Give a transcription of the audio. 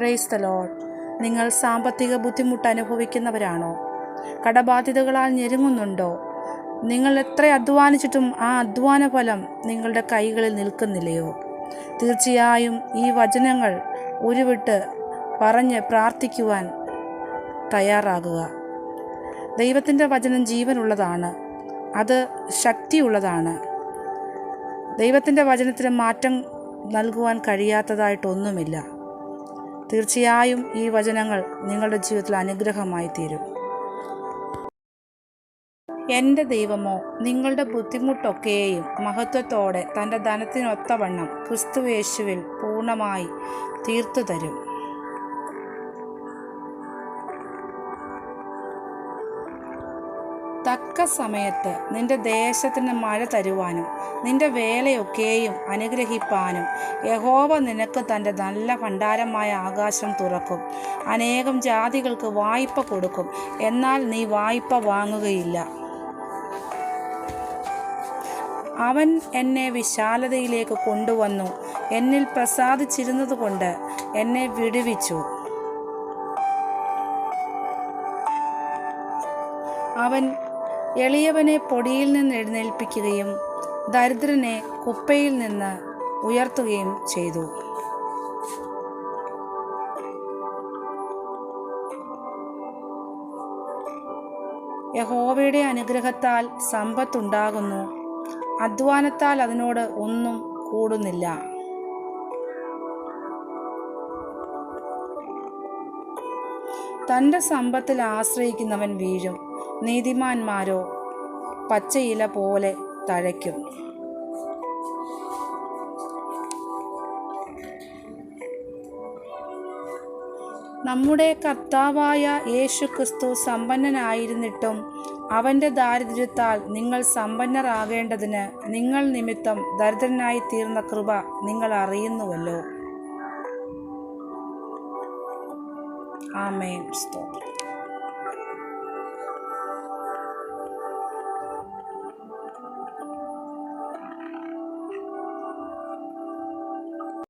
Praise the load നിങ്ങൾ സാമ്പത്തിക ബുദ്ധിമുട്ട് അനുഭവിക്കുന്നവരാണോ? കടബാധ്യതകളാൽ ഞെരുങ്ങുന്നുണ്ടോ? നിങ്ങൾ എത്ര അധ്വാനിച്ചിട്ടും ആ അധ്വാന ഫലം നിങ്ങളുടെ കൈകളിൽ നിൽക്കുന്നില്ലയോ? തീർച്ചയായും ഈ വചനങ്ങൾ ഉരുവിട്ട് പറഞ്ഞ് പ്രാർത്ഥിക്കുവാൻ തയ്യാറാകുക. ദൈവത്തിന്റെ വചനം ജീവനുള്ളതാണ്. അത് ശക്തിയുള്ളതാണ്. ദൈവത്തിന്റെ വചനത്തിന് മാറ്റം നൽകുവാൻ കഴിയാത്തതായിട്ടൊന്നുമില്ല. തീർച്ചയായും ഈ വചനങ്ങൾ നിങ്ങളുടെ ജീവിതത്തിൽ അനുഗ്രഹമായി തീരും എന്റെ ദൈവമോ നിങ്ങളുടെ ബുദ്ധിമുട്ടൊക്കെയും മഹത്വത്തോടെ തന്റെ ധനത്തിനൊത്തവണ്ണം ക്രിസ്തുവേശുവിൽ പൂർണമായി തീർത്തു തരും തക്ക സമയത്ത് നിന്റെ ദേശത്തിന് മഴ തരുവാനും നിന്റെ വേലയൊക്കെയും അനുഗ്രഹിപ്പാനും യഹോവ നിനക്ക് തന്റെ നല്ല ഭണ്ഡാരമായ ആകാശം തുറക്കും. അനേകം ജാതികൾക്ക് വായ്പ കൊടുക്കും. എന്നാൽ നീ വായ്പ വാങ്ങുകയില്ല. അവൻ എന്നെ വിശാലതയിലേക്ക് കൊണ്ടുവന്നു. എന്നിൽ പ്രസാദിച്ചിരുന്നതുകൊണ്ട് എന്നെ വിടുവിച്ചു. അവൻ എളിയവനെ പൊടിയിൽ നിന്ന് എഴുന്നേൽപ്പിക്കുകയും ദരിദ്രനെ കുപ്പയിൽ നിന്ന് ഉയർത്തുകയും ചെയ്തു. യഹോവയുടെ അനുഗ്രഹത്താൽ സമ്പത്തുണ്ടാകുന്നു. അധ്വാനത്താൽ അതിനോട് ഒന്നും കൂടുന്നില്ല. തന്റെ സമ്പത്തിൽ ആശ്രയിക്കുന്നവൻ വീഴും. നീതിമാന്മാരോ പച്ചയില പോലെ തഴയ്ക്കും. നമ്മുടെ കർത്താവായ യേശു ക്രിസ്തു സമ്പന്നനായിരുന്നിട്ടും അവന്റെ ദാരിദ്ര്യത്താൽ നിങ്ങൾ സമ്പന്നരാകേണ്ടതിന് നിങ്ങൾ നിമിത്തം ദരിദ്രനായി തീർന്ന കൃപ നിങ്ങൾ അറിയുന്നുവല്ലോ. ആമേൻ. സ്തോത്രം.